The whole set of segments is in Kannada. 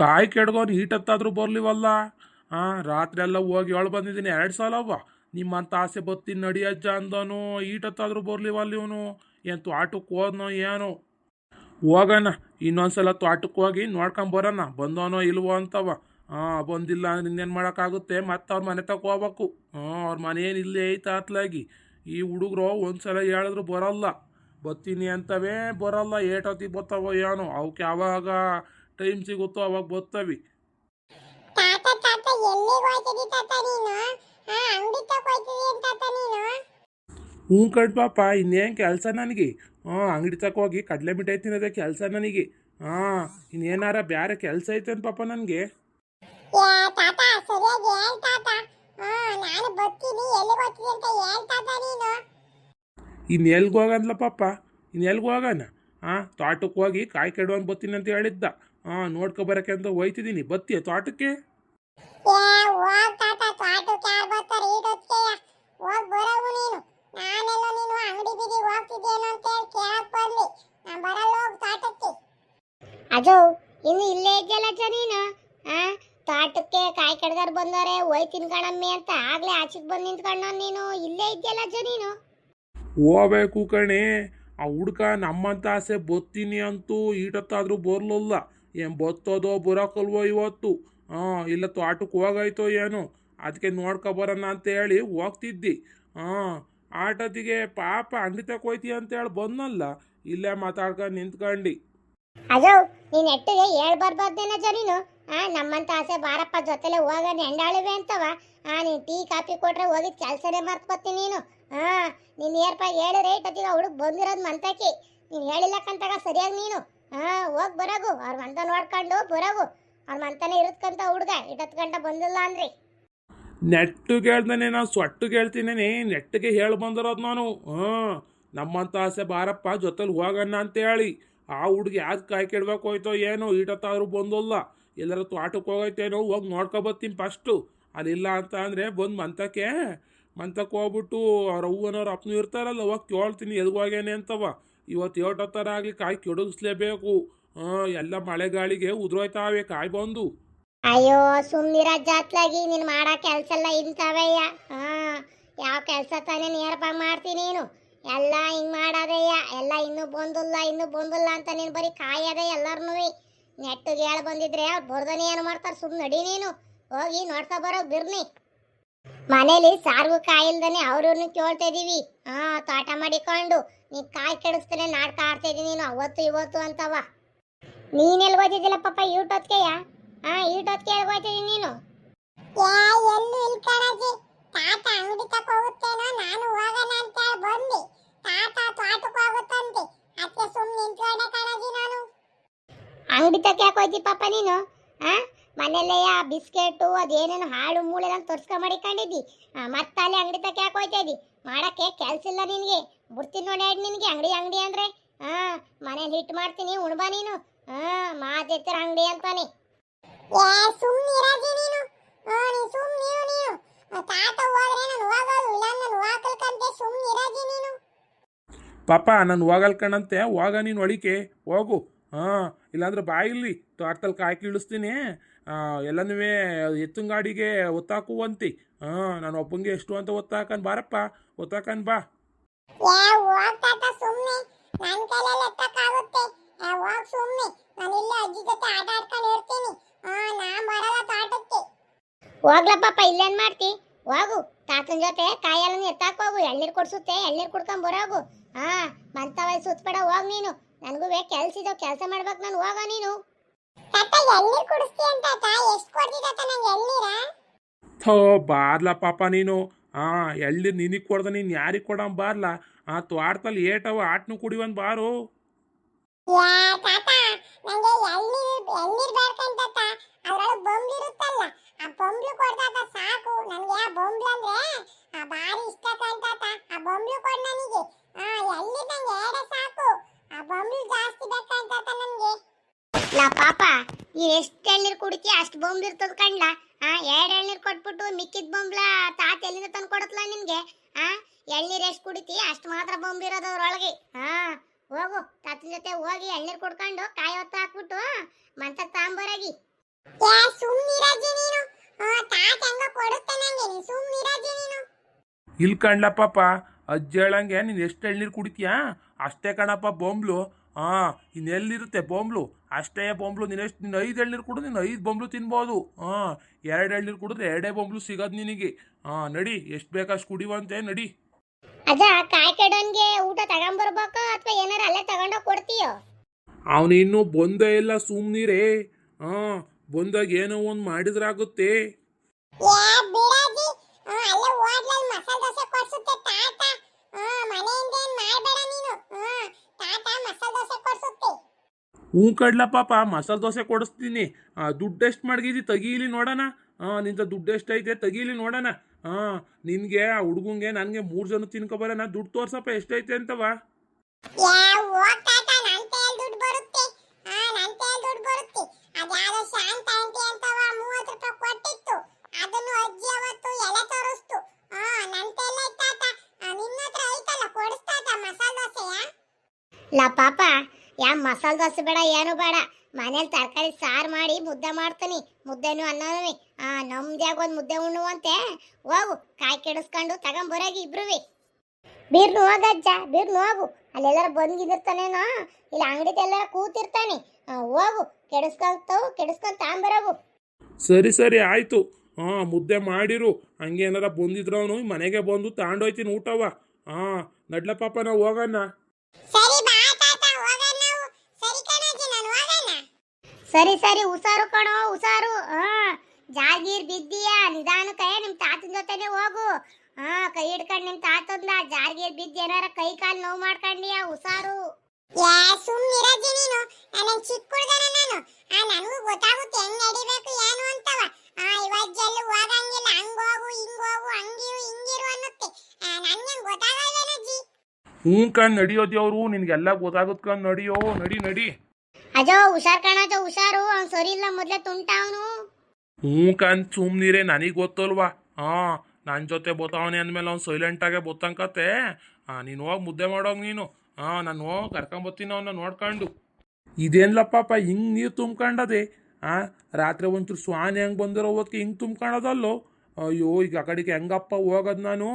ಕಾಯಿ ಕೆಡ್ಗೋನು ಈಟತ್ತಾದ್ರೂ ಬರ್ಲಿವಲ್ಲ? ಹಾಂ ರಾತ್ರಿ ಎಲ್ಲ ಹೋಗಿ ಹೇಳಿ ಬಂದಿದ್ದೀನಿ, ಎರಡು ಸಲ ಅವ್ವ. ನಿಮ್ಮಂತ ಆಸೆ ಬತ್ತೀನಿ ನಡಿಯಜ್ಜ ಅಂದನು, ಈಟತ್ತಾದರೂ ಬರ್ಲಿವಲ್ಲ ಇವನು? ಏನು ತ್ವಾಟಕ್ಕೆ ಹೋದ್ನೋ ಏನೋ? ಹೋಗೋಣ, ಇನ್ನೊಂದ್ಸಲ ತ್ವಾಟಕ್ಕೆ ಹೋಗಿ ನೋಡ್ಕೊಂಬರೋಣ ಬಂದವನೋ ಇಲ್ವೋ ಅಂತವ. ಹಾಂ ಬಂದಿಲ್ಲ ಇನ್ನೇನು ಮಾಡೋಕ್ಕಾಗುತ್ತೆ? ಮತ್ತೆ ಅವ್ರ ಮನೆ ತಕ ಹೋಗ್ಬೇಕು. ಹಾಂ ಅವ್ರ ಮನೆ ಏನು ಇಲ್ಲೇ ಐತೆ ಅತ್ಲಾಗಿ. ಈ ಹುಡುಗರು ಒಂದ್ಸಲ ಹೇಳಿದ್ರು ಬರಲ್ಲ. ಬತ್ತೀನಿ ಅಂತವೇ ಬರಲ್ಲ ಏಟೊತ್ತಿಗೆ ಬರ್ತಾವೋ ಏನೋ. ಅವಕ್ಕೆ ಯಾವಾಗ ಟೈಮ್ ಸಿಗುತ್ತೋ ಅವಾಗ ಬರ್ತವಿ. ತಾತ ತಾತ ಎಲ್ಲಿಗೆ ಹೋಯ್ತಿದಿ ತಾತ ನೀನು? ಆ ಅಂಗಡಿ ಹೋಯ್ತಿದಿ ಅಂತ ತಾತ ನೀನು? ಹ್ಞೂ ಕಡ್ ಪಾಪ ಇನ್ನೇನು ಕೆಲಸ ನನಗೆ? ಹಾಂ ಅಂಗಡಿ ತಕ ಹೋಗಿ ಕಡಲೆ ಮಿಠಾಯಿ ತಿನ್ನೋದೇ ಕೆಲಸ ನನಗೆ. ಹಾಂ ಇನ್ನೇನಾರ ಬೇರೆ ಕೆಲಸ ಐತೇನು ಪಾಪ ನನಗೆ? ಏ ತಾತ ಸರಿಯಾಗಿ ಹೇಳ್ ತಾತ. ಹಾ ನಾನು ಬರ್ತೀನಿ. ಎಲ್ಲಿಗೆ ಹೋಗ್ತಿದಿ ಅಂತ ಹೇಳ್ ತಾತ ನೀನು? ಇನ್ನು ಎಲ್ಗೆ ಹೋಗನ್ಲ ಪಾಪ? ಇನ್ನು ಎಲ್ಗೆ ಹೋಗೋಣ? ಹಾಂ ತೋಟಕ್ಕೆ ಹೋಗಿ ಕಾಯಿ ಕೆಡುವಂಗೆ ಬರ್ತೀನಿ ಅಂತ ಹೇಳಿದ್ದ. ಹಾಂ ನೋಡ್ಕೊ ಬರಕ್ಕೆ ಅಂತ ಹೋಯ್ತಿದ್ದೀನಿ. ಬತ್ತಿ ತೋಟಕ್ಕೆ. ಅದು ಇನ್ನು ಇಲ್ಲೇ ಇದೆಯಲ್ಲ ಅಜ್ಜ ನೀನು? ಆ? ತೋಟಕ್ಕೆ ಕಾಯಿ ಕಡ್ಗಾರ್ ಬಂದವ್ರೆ ಹೋಯ್ತೀನಿ ಕಣಮ್ಮಿ ಅಂತ ಆಗ್ಲೇ ಆಚೆಗೆ ಬಂದು ನಿಂತ್ಕೊಂಡ ನೀನು. ಇಲ್ಲೇ ಇದೆಯಲ್ಲ ಅಜ್ಜ ನೀನು? ಹೋಗ್ಬೇಕು ಕಣೆ. ಆ ಹುಡ್ಕ ನಮ್ಮಂತ ಆಸೆ ಬತ್ತೀನಿ ಅಂತೂ ಈಟತ್ತಾದ್ರೂ ಬರ್ಲಲ್ಲ. ಏನು ಬತ್ತೋದೋ ಬರೋಕಲ್ವೋ ಇವತ್ತು? ಹಾಂ ಇಲ್ಲ ತೋಟಕ್ಕೆ ಹೋಗಾಯ್ತೋ ಏನು? ಅದಕ್ಕೆ ನೋಡ್ಕೊ ಬರೋಣ ಅಂತ ಹೇಳಿ ಹೋಗ್ತಿದ್ದಿ. ಹಾಂ ಆಟೋದಿಗೆ ಪಾಪ ಅಂಗಡಿ ತಕ ಹೋಯ್ತಿ ಅಂತ ಹೇಳಿ ಬಂದಲ್ಲ ಇಲ್ಲೇ ಮಾತಾಡ್ಕೊಂಡು ನಿಂತ್ಕೊಂಡು. ಅದೋ ನೀನ್ ನೆಟ್ಟಿಗೆ ಹೇಳ್ ಬರ್ಬಾರ್ದೇನ ನೀನು ಆ, ನಮ್ಮಂತ ಆಸೆ ಬಾರಪ್ಪ, ಜೊತೆಲೆ ಹೋಗ ಹೆಂಡಾಳಿವೆ ಅಂತವ. ಆ, ನೀನ್ ಟೀ, ಕಾಫಿ ಕೊಟ್ರೆ ಹೋಗಿದ್ ಕೆಲ್ಸನೇ ಮರ್ತ್ ನೀನು. ಹಾ ನೀನ್ ಏರ್ಪ ಹೇಳಿ ರೇಟ್ ಅತ್ತಿಗ ಹುಡುಗ ಬಂದಿರೋದ್ ಮಂತಕ್ಕೆ. ನೀನ್ ಹೇಳಿಲ್ಲಕ್ಕಂತಾಗ ಸರಿಯಾಗಿ ನೀನು. ಹಾ, ಹೋಗಿ ಬರಗು. ಅವ್ರ ಮಂತ ನೋಡ್ಕೊಂಡು ಬರಗು. ಅವ್ರ ಮಂತನೇ ಇರತ್ಕಂತ ಹುಡುಗ. ಇಟ್ಟತ್ ಗಂಟ ಬಂದಿಲ್ಲ ಅಂದ್ರಿ. ನೆಟ್ಟು ಕೇಳ್ದನೆ ನಾನು ಸೊಟ್ಟು ಕೇಳ್ತೀನೇನೆ. ನೆಟ್ಟಿಗೆ ಹೇಳಿ ಬಂದಿರೋದು ನಾನು. ಹಾಂ, ನಮ್ಮಂತ ಆಸೆ ಬಾರಪ್ಪ, ಜೊತೆಲಿ ಹೋಗಣ್ಣ ಅಂತ ಹೇಳಿ ಆ ಹುಡುಗಿ ಯಾಕೆ ಕಾಯಿ ಕೆಡ್ಬೇಕು ಹೋಯ್ತೋ ಏನೋ, ಈಟತ್ತಾದ್ರೂ ಬಂದಲ್ಲ. ಎಲ್ಲರ ತೋಟಕ್ಕೆ ಹೋಗೈತೇನೋ, ಹೋಗಿ ನೋಡ್ಕೊಬತ್ತೀನಿ ಫಸ್ಟು ಅಲ್ಲಿಲ್ಲ ಅಂತ ಅಂದರೆ ಬಂದು ಮಂತಕ್ಕೆ ಮಂತಕ್ಕೆ ಹೋಗ್ಬಿಟ್ಟು ಅವ್ರ ಅವ್ವನವ್ರ ಅಪ್ಪನೂ ಇರ್ತಾರಲ್ಲ, ಹೋಗಿ ಕೇಳ್ತೀನಿ ಎಲ್ಗೆ ಹೋಗ್ಯಾನೆ ಅಂತವ. ಇವತ್ತು ಏಟ್ ಥರ ಆಗಲಿ ಕಾಯಿ ಕೆಡಗಿಸ್ಲೇಬೇಕು. ಎಲ್ಲ ಮಳೆಗಾಳಿಗೆ ಉದುರೋಯ್ತಾವೆ ಕಾಯಿ ಬಂದು. ಅಯ್ಯೋ ಸುಮ್ಮನಿರ ಜಾತ್ಲಾಗಿ ನೀನು ಮಾಡೋ ಕೆಲಸ ಎಲ್ಲ ಇಂಥವಯ್ಯ. ಹಾ ಯಾವ ಕೆಲಸ ತಾನೇ ನೇರಪಾಗಿ ಮಾಡ್ತೀನಿ ನೀನು. ಎಲ್ಲ ಹಿಂಗೆ ಮಾಡೋದಯ್ಯ. ಎಲ್ಲ ಇನ್ನೂ ಬಂದಿಲ್ಲ ಇನ್ನೂ ಬಂದಿಲ್ಲ ಅಂತ ನೀನು ಬರೀ ಕಾಯದೆ ಎಲ್ಲರೂ ನೆಟ್ಟಿಗೆ ಹೇಳಿ ಬಂದಿದ್ರೆ ಅವ್ರು ಬರ್ದನೇ ಏನು ಮಾಡ್ತಾರೆ? ಸುಮ್ಮನೆ ನಡಿ ನೀನು. ಹೋಗಿ ನೋಡ್ತಾ ಬರೋ ಬಿರ್ನಿ. ಮನೇಲಿ ಸಾರ್ಗು ಕಾಯಿಲ್ದನೆ ಅವ್ರನ್ನು ಕೇಳ್ತಾ ಇದೀವಿ ಹಾ ತೋಟ ಮಾಡಿಕೊಂಡು ನೀ ಕಾಯಿ ಕೆಡಿಸ್ತಾನೆ ನಾಡ್ತಾ ಆಡ್ತಾ ಇದೀನಿ ನೀನು ಅವತ್ತು ಇವತ್ತು ಅಂತವ. ನೀನೆಲ್ಲಿ ಓದಿದ್ದಿಲ್ಲ ಪಾಪ ಯೂಟೊತ್ಗೆಯ ಹಾ ಎಲ್ಲಿ ಓದಿದೀನಿ ನೀನು? ಎಲ್ಲೂ ಇಲ್ಲ ಕಣಜಿ? ತಾತ ಅಂಗಡಿ ಹೋಗುತ್ತೇನೋ ನಾನು ಹೋಗೋಣ ಅಂತ ಹೇಳಿ ಬಂದೆ. ತಾತ ತೋಟಕ್ಕೆ ಹೋಗುತ್ತಂತೆ ಅದಕ್ಕೆ ಸುಮ್ಮನೆ ನಿಂತ್ಕೊಂಡೆ ಕಣಜಿ ನಾನು. ಅಂಗಡಿ ತಕ ಯಾಕೆ ಹೋಯ್ತಿ ಪಾಪ ನೀನು ಆ? ಮನೆಯಲ್ಲೇ ಆ ಬಿಸ್ಕೆಟು ಅದೇನೇನು ಹಾಳು ಮೂಳೆಲ್ಲ ತೋರಿಸ್ಕೊಂಡ್ ಮಾಡಿ ಮಾಡಿಕೊಂಡಿದ್ದಿ. ಮತ್ತೆ ಅಲ್ಲಿ ಅಂಗಡಿ ತಕ್ಕ ಯಾಕೆ ಹೋಯ್ತಾ ಇದ್ದಿ? ಮಾಡೋಕ್ಕೆ ಕೆಲಸ ಇಲ್ಲ ನಿನಗೆ. ಬಿಡ್ತೀನಿ ನೋಡಿ ನಿನಗೆ, ಅಂಗಡಿ ಅಂಗಡಿ ಅಂದ್ರೆ. ಹಾಂ ಮನೇಲಿ ಹಿಟ್ಟು ಮಾಡ್ತೀನಿ, ಉಣ್ಬಾ ನೀನು. ಹಾಂ ಮಾತೆತ್ತರ ಅಂಗಡಿ ಅಂತಾನೆ. ಪಾಪ ನಾನು. ಹೋಗಲ್ ಕಣಂತೆ ಹೋಗ ನೀನು. ಒಳಿಕೆ. ಹೋಗು. ಹಾಂ ಇಲ್ಲಾಂದ್ರೆ ಬಾಯಿಲಿ ತೋಟದಲ್ಲಿ ಕಾಯಿ ಕೀಳಿಸ್ತೀನಿ ಎಲ್ಲನೂ ಎತ್ತಿನ ಗಾಡಿಗೆ ಒತ್ತಾಕುವಂತಿ. ಹಾಂ ನಾನು ಒಬ್ಬಂಗೆ ಎಷ್ಟು ಅಂತ ಒತ್ತಾಕನ್ ಬಾರಪ್ಪ ಒತ್ತಾಕನ್ ಬಾ. ಹೋಗ್ಲಪ್ಪ ಹೋಗ್ ತಾತ ಸುಮ್ಮನೆ ನನ್ನ ಕೈಯಲ್ಲಿ ಎತ್ತಕ್ಕಾಗುತ್ತೆ. ಏ ಹೋಗ್ ಸುಮ್ಮನೆ ನಾನು ಇಲ್ಲೇ ಅಜ್ಜಿ ಜೊತೆ ಆಟ ಆಡ್ಕೊಂಡು ಇರ್ತೀನಿ. ಆ ನಾ ಬರಲ್ಲ ತೋಟಕ್ಕೆ ಹೋಗ್ಲ ಪಾಪ ಇಲ್ಲೇನ್ ಮಾಡ್ತಿ? ಹೋಗು ತಾತನ ಜೊತೆ ಕಾಯೆಲ್ಲ ಎತ್ತಾಕ್ ಹೋಗು ಎಳ್ನೀರ್ ಕೊಡ್ಸುತ್ತೆ ಎಳ್ನೀರ್ ಕುಡ್ಕೊಂಡ್ ಬರೋಗು. ಹಾ ಮಂತ ವಯಸ್ಸು ಸುತ್ತಬೇಡ ಹೋಗ್ ನೀನು. ನನಗೂ ಕೆಲ್ಸ ಇದಾವ್ ಕೆಲಸ ಮಾಡ್ಬೇಕು ನಾನು ಹೋಗ ನೀನು. ತಾತ ಎಳ್ನೀರ್ ಕುಡಿಸ್ತಿ ಅಂತ ಎಷ್ಟು ಕೊಡ್ತಿ ತಾತ ನಂಗೆ ಥೋ ಬಾರ್ಲ ಪಾಪ ನೀನು. ಆ ಎಳ್ನೀರು ನಿನಗೆ ಕೊಡ್ದ ನೀನು ಯಾರಿಗೆ ಕೊಡಂ ಬಾರ್ಲ? ಆ ತೋಟದಲ್ಲಿ ಏಟವ ಆಟ್ನು ಕುಡಿವನ್ ಬಾರು. ಯಾ ತಾತ ನಂಗೆ ಬೇಕಂತ ತಾತ. ಅದ್ರೊಳಗೆ ಬೊಂಬ್ಲು ಇರುತ್ತಲ್ಲ ಆ ಬೊಂಬ್ಲು ಕೊಡ್ತಾತ ಸಾಕು. ನನಗೆ ಆ ಬೊಂಬ್ಲು ಅಂದ್ರೆ ಆ ಬಾರಿ ಇಷ್ಟ ಕಂತಾತ ಆ ಬೊಂಬ್ಲು ಕೊಡ್ ನನಗೆ. ಆ ನಂಗೆ ಏಡೆ ಸಾಕು. ಆ ಬೊಂಬ್ಲು ಜಾಸ್ತಿ ಬೇಕಂತಾತ ನನಗೆ. ಲಾ ಪಾಪ ನೀ ಎಷ್ಟು ಎಳ್ನೀರ್ ಕುಡಿತಿ, ಅಷ್ಟು ಬೊಂಬ್ ಇರ್ತದ ಕಣ್ಲ ಆ, ಎರಡು ಎಳ್ನೀರ್ ಕೊಟ್ಬಿಟ್ಟು ಮಿಕ್ಕಿದ ಬೊಂಬ್ಲ ತಾತ ಎಲ್ಲಿಂದ ತಂದು ಕೊಡತ್ಲ ನಿನ್ಗೆ ಆ, ಎಳ್ನೀರ್ ಎಷ್ಟು ಕುಡಿತಿ, ಅಷ್ಟು ಮಾತ್ರ ಬೊಂಬ್ ಇರೋದವ್ರೊಳಗೆ ಹಾ ಹೋಗು, ತಾತನ ಜೊತೆ ಹೋಗಿ ಎಳ್ನೀರ್ ಕುಡ್ಕೊಂಡು ಕಾಯಿ ಹೊತ್ತ ಹಾಕ್ಬಿಟ್ಟು ಮಂತಕ್ಕೆ ತಾಂಬರಾಗಿ. ಇಲ್ಲಿ ಕಣ್ಲ ಪಾಪ, ಅಜ್ಜಿ ಹೇಳಂಗೆ ನೀನು ಎಷ್ಟು ಎಳ್ನೀರು ಕುಡಿತೀಯಾ? ಅಷ್ಟೇ ಕಣಪ್ಪ, ಬೊಂಬ್ಲು. ಹಾಂ ಇನ್ನೆಲ್ಲಿರುತ್ತೆ ಬೊಂಬ್ಲು? ಅಷ್ಟೇ ಬೊಂಬ್ಲು ನೀನೆಷ್ಟು ಎಷ್ಟು ನೀನು ಐದು ಎಳ್ನೀರು ಕುಡಿದು ನೀನು ಐದು ಬೊಂಬ್ಲು ತಿನ್ಬೋದು. ಹಾಂ ಎರಡು ಎಳ್ನೀರು ಕುಡಿದ್ರೆ ಎರಡೇ ಬೊಂಬ್ಲು ಸಿಗೋದು ನಿನಗೆ. ಹಾಂ ನಡಿ ಎಷ್ಟು ಬೇಕಷ್ಟು ಕುಡಿವಂತೆ ನಡಿ. ಅಜ್ಜ ಕಾಯಿ ಕೆಡೋನ್ಗೆ ಊಟ ತಗೊಂಬರ್ಬೇಕಾ ಅಥವಾ ಏನಾರ ಅಲ್ಲೇ ತಗೊಂಡೋಗಿ ಕೊಡ್ತೀಯೋ? ಅವನು ಇನ್ನೂ ಬಂದೇ ಇಲ್ಲ ಸುಮ್ಮನಿರೇ ಹಾಂ ಬಂದಾಗ ಏನೋ ಒಂದು ಮಾಡಿದ್ರಾಗುತ್ತೆ. ಮನೆಯಿಂದ ಏನ್ ಮಾಡ್ಬೇಡ ನೀನು. ತಾತ ಮಸಾಲೆ ದೋಸೆ ಕೊಡ್ಸುತ್ತೆ. ಹ್ಞೂ ಕಡ್ಲ ಪಾಪ ಮಸಾಲೆ ದೋಸೆ ಕೊಡಿಸ್ತೀನಿ. ದುಡ್ಡು ಎಷ್ಟು ಮಡಗಿದಿ ತೆಗೀಲಿ ನೋಡೋಣ. ಹಾಂ ನಿಂತ ದುಡ್ಡು ಎಷ್ಟೈತೆ ತೆಗೀಲಿ ನೋಡೋಣ. ಹಾಂ ನಿನಗೆ ಆ ಹುಡುಗಂಗೆ ನನಗೆ ಮೂರು ಜನ ತಿನ್ಕೊಬರೋಣ ದುಡ್ಡು ತೋರ್ಸಪ್ಪ ಎಷ್ಟೈತೆ ಅಂತವ? ಲಾ ಪಾಪ ಯಾ ಮಸಾಲೆ ದೋಸೆ ಬೇಡ ಏನು ಬೇಡ. ಮನೇಲಿ ತರಕಾರಿ ಸಾರು ಮಾಡಿ ಮುದ್ದೆ ಮಾಡ್ತೀನಿ. ಮುದ್ದೆನು ಅನ್ನೋನು ಆ ನಮ್ದ್ಯಾಗ ಒಂದು ಮುದ್ದೆ ಉಣ್ಣುವಂತೆ ಹೋಗು. ಕಾಯಿ ಕೆಡಿಸ್ಕೊಂಡು ತಗೊಂಬರೋಗಿ ಇಬ್ರುವಿ. ಬೀರ್ನು ಹೋಗಜ್ಜ ಬೀರ್ನು ಹೋಗು ಅಲ್ಲೆಲ್ಲರ ಬಂದ್ಗಿದಿರ್ತಾನೇನೋ? ಇಲ್ಲ ಅಂಗಡಿ ಎಲ್ಲರ ಕೂತಿರ್ತಾನೆ. ಹೋಗು. ಕೆಡಿಸ್ಕೊಳ್ತಾವು ಕೆಡಿಸ್ಕೊಂಡು ತಗೊಂಬರೋಗು ಸರಿ ಸರಿ ಆಯಿತು. ಹಾಂ ಮುದ್ದೆ ಮಾಡಿರು. ಹಂಗೆ ಏನಾರ ಬಂದಿದ್ರು ಅವನು ಮನೆಗೆ ಬಂದು ತಗೊಂಡೋಯ್ತೀನಿ ಊಟವ. ಹಾಂ ನಡ್ಲ ಪಾಪ ನಾವು ಹೋಗೋಣ ಸರಿ ಬಾ ತಾತ ಹೋಗೋಣ ನಾವು ಸರಿ ಕಣಜ್ಜಿ ನಾನು ಹೋಗೋಣ ಸರಿ ಸರಿ ಹುಷಾರು ಕಣೋ ಹುಷಾರು. ಹಾ ಜಾಗೀರ್ ಬಿದ್ದೀಯಾ? ನಿಧಾನಕ್ಕೆ ನಿಮ್ಮ ತಾತನ ಜೊತೆನೆ ಹೋಗು. ಹಾ ಕೈ ಹಿಡ್ಕೊಂಡು ನಿಮ್ ತಾತಂದ. ಜಾರ್ಗೀರ್ ಬಿದ್ದ ಏನಾರ ಕೈ ಕಾಲು ನೋವು ಮಾಡ್ಕೊಂಡಿಯ ಹುಷಾರು. ಯಾ ಸುಮ್ನಿರಜ್ಜಿ ನೀನು. ನಾನು ಚಿಕ್ಕ ಹುಡುಗನ ನಾನು. ಆ ನನಗೂ ಗೊತ್ತಾಗುತ್ತೆ ಹೆಂಗ್ ನಡಿಬೇಕು ಏನು ಅಂತವ. ಆ ಇವಜ್ಜೆಲ್ಲೂ ಹೋಗಂಗಿಲ್ಲ. ಹಂಗ್ ಹೋಗು ಹಿಂಗ್ ಹೋಗು ಹಂಗಿರು ಹಿಂಗಿರು ಅನ್ನತ್ತೆ. ನನ್ಗೆ ಗೊತ್ತಾಗಲ್ವೇನಜ್ಜಿ? ಹ್ಞೂ ಕಣ್ ನಡಿಯೋದ್ಯವ್ರು ನಿನಗೆಲ್ಲ ಗೊತ್ತಾಗುತ್ತೆ ಕಣ್. ನಡಿಯೋ ನಡಿ ನಡಿ. ಅಜೋ ಹುಷಾರ್ ಕಣಜೋ ಹುಷಾರು. ಅವ್ನು ಸರಿ ಇಲ್ಲ ಮೊದ್ಲೇ ತುಂಟ ಅವನು. ಹ್ಞೂ ಕನ್ ಸುಮ್ನಿರೇ ನನಗೆ ಗೊತ್ತಲ್ವಾ? ಹಾಂ ನನ್ನ ಜೊತೆ ಬೋತಾವನೆ ಅಂದಮೇಲೆ ಅವ್ನು ಸೈಲೆಂಟಾಗೆ ಬೋತಂಕತ್ತೆ ಹಾಂ ನೀನು ಹೋಗಿ ಮುದ್ದೆ ಮಾಡೋಗ ನೀನು. ಹಾಂ ನಾನು ಹೋಗಿ ಕರ್ಕೊಂಬತ್ತೀನಿ ಅವನ್ನ ನೋಡ್ಕೊಂಡು. ಇದೇನ್ಲ ಪಾಪ ಹಿಂಗೆ ನೀರು ತುಂಬ್ಕೊಂಡದೆ? ಹಾಂ ರಾತ್ರಿ ಒಂಚೂರು ಸ್ವಾನಿ ಹೆಂಗೆ ಬಂದಿರೋ ಹೊತ್ತಿಗೆ ಹಿಂಗೆ ತುಂಬ್ಕೊಂಡದಲ್ಲೋ ಅಯ್ಯೋ ಈಗ ಆ ಕಡೆಗೆ ಹೆಂಗಪ್ಪ ಹೋಗೋದು ನಾನು?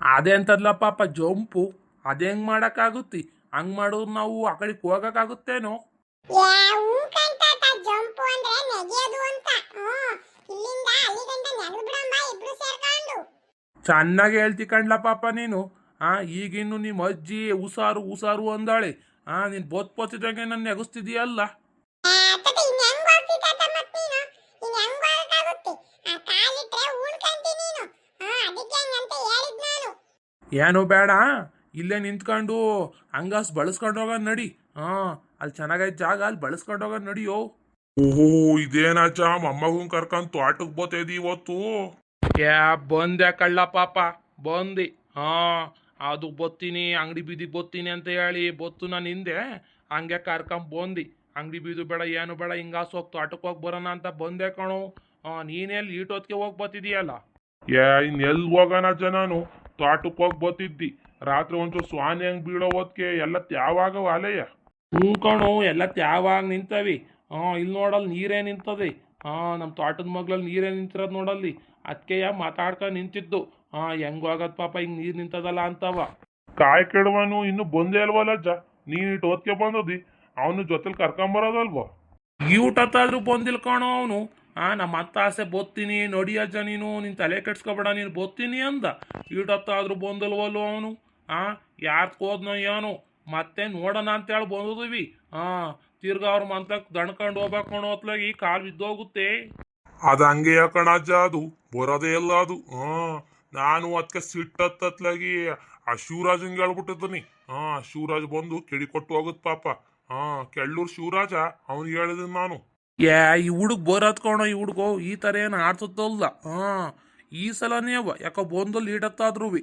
ಅದೇ ಅಂತದ್ಲ ಪಾಪ ಜಂಪು. ಅದೇ ಹೆಂಗೆ ಮಾಡೋಕ್ಕಾಗುತ್ತೆ? ಹಂಗೆ ಮಾಡೋದು ನಾವು ಆ ಕಡೆಗೆ ಹೋಗೋಕ್ಕಾಗುತ್ತೇನೋ? ಚೆನ್ನಾಗಿ ಹೇಳ್ತಿ ಕಣ್ಲ ಪಾಪ ನೀನು. ಆ ಈಗಿನ್ನು ನಿಮ್ಮ ಅಜ್ಜಿ ಉಸಾರು ಉಸಾರು ಅಂದಾಳೆ. ಆ ನೀನ್ ಬೋತ್ ಪೋತಿದಂಗೆ ನನ್ನ ನೆಗಸ್ತಿದೀಯಲ್ಲ? ಏನು ಬೇಡ. ಇಲ್ಲೇ ನಿಂತ್ಕೊಂಡು ಹಂಗಾಸ್ ಬಳಸ್ಕೊಂಡು ಹೋಗೋಣ ನಡಿ. ಹಾ ಅಲ್ಲಿ ಚೆನ್ನಾಗೈತೆ ಜಾಗ ಅಲ್ಲಿ ಬಳಸ್ಕೊಂಡು ಹೋಗೋಣ ನಡಿಯೋ ಓಹೋ ಇದೇನಾಚ ಮೊಮ್ಮಗನ್ ಕರ್ಕೊಂಡ್ ತೋಟಕ್ ಬೋತೈದಿ ಇವತ್ತು? ಯಾ ಬಂದೆ ಕಳ್ಳ ಪಾಪ. ಬಂದಿ. ಹಾ ಅದು ಬತ್ತೀನಿ ಅಂಗಡಿ ಬೀದಿ ಬತ್ತೀನಿ ಅಂತ ಹೇಳಿ ಬತ್ತು ನಾನು ಹಿಂದೆ ಹಂಗೆ ಕರ್ಕೊಂಡ್ ಬಂದಿ. ಅಂಗಡಿ ಬೀದು ಬೇಡ ಏನು ಬೇಡ ಹಿಂಗಾಸ್ ಹೋಗಿ ತೋಟಕ್ಕೆ ಹೋಗಿ ಬರೋಣ ಅಂತ ಬಂದೆ ಕಣೋ. ಹಾ ನೀನೆಲ್ಲಿ ಈಟೋತ್ಕೆ ಹೋಗಿ ಬತ್ತಿದೀಯಲ್ಲ? ಏ ಇನ್ ಎಲ್ ಹೋಗೋಣ ಜನಾನು ತೋಟಕ್ ಹೋಗಿ ಬತ್ತಿದ್ದಿ. ರಾತ್ರಿ ಒಂಚೂರು ಸ್ವಾನಿ ಹಂಗೆ ಬೀಳೋ ಹೊತ್ಗೆ ಎಲ್ಲ ತ್ಯಾವಾಗ ಅಲೆಯ. ಹ್ಞೂ ಕಣೋ ಎಲ್ಲ ತ್ಯಾವಾಗ ನಿಂತವಿ. ಹಾಂ ಇಲ್ಲಿ ನೋಡಲ್ಲಿ ನೀರೇ ನಿಂತದೆ. ಹಾಂ ನಮ್ಮ ತೋಟದ ಮಗ್ಳಲ್ಲಿ ನೀರೇ ನಿಂತಿರೋದು ನೋಡಲ್ಲಿ. ಅದಕ್ಕೆ ಮಾತಾಡ್ಕೊಂಡು ನಿಂತಿದ್ದು. ಹಾಂ ಹೆಂಗ್ ಹೋಗೋದು ಪಾಪ ಹಿಂಗೆ ನೀರು ನಿಂತದಲ್ಲ ಅಂತವ. ಕಾಯಿ ಕೆಡವನು ಇನ್ನು ಬಂದೇ ಅಲ್ವಲ್ಲಜ್ಜ ನೀನ್ ಇಟ್ಟು ಓದ್ಕೆ ಬಂದದಿ ಅವನು ಜೊತೆಲಿ ಕರ್ಕೊಂಬರೋದಲ್ವೋ? ಊಟತ್ತಾದ್ರೂ ಬಂದಿಲ್ ಕಾಣೋ ಅವನು. ಆ ನಮ್ಮ ಅತ್ತ ಆಸೆ ನೋಡಿ ಅಜ್ಜ ನೀನು ನಿನ್ ತಲೆ ಕೆಡ್ಸ್ಕೊಬೇಡ ನೀನು ಬೋತ್ತೀನಿ ಅಂದ. ಈಟತ್ತಾದ್ರೂ ಬಂದಲ್ವಲ್ಲೋ ಅವನು? ಆ ಯಾರ್ದ್ ಹೋದ್ನೋ ಏನೋ ಮತ್ತೆ ನೋಡೋಣ ಅಂತೇಳಿ ಬಂದಿದ್ವಿ. ಆ ತಿರ್ಗಾ ಅವ್ರ ಮಂತಕ್ಕೆ ದಣ್ಕಂಡು ಹೋಗ್ಬೇಕು ಅನ್ನೋ ಈ ಕಾಲು ಬಿದ್ದೋಗುತ್ತೆ. ಅದು ಹಂಗೆ ಕಣಜ್ಜ ಅದು ಬರೋದೇ ಇಲ್ಲ ಅದು. ಹಾ ನಾನು ಅದಕ್ಕೆ ಸಿಟ್ಟತ್ತತ್ಲಾಗಿ ಆ ಶಿವರಾಜಂಗೆ ಹೇಳ್ಬಿಟ್ಟಿದ್ದೀನಿ. ಹಾ ಶಿವರಾಜ್ ಬಂದು ಕಿಡಿ ಕೊಟ್ಟು ಹೋಗುತ್ತೆ ಪಾಪ. ಹಾ ಕೆಳ್ಳೂರ್ ಶಿವರಾಜ ಅವ್ನಿಗೆ ಹೇಳಿದ್ದೀನಿ ನಾನು. ಏ ಈ ಹುಡುಗ ಬರತ್ಕೋಣ ಕಣೋ ಈ ಹುಡುಗೋ ಈ ಥರ ಏನು ಆಡ್ತದಲ್ಲ ಹಾಂ ಈ ಸಲನೇ ಅವ ಯಾಕೋ ಬಂದು ಲೀಡತ್ತಾದ್ರೂ ಹಾಂ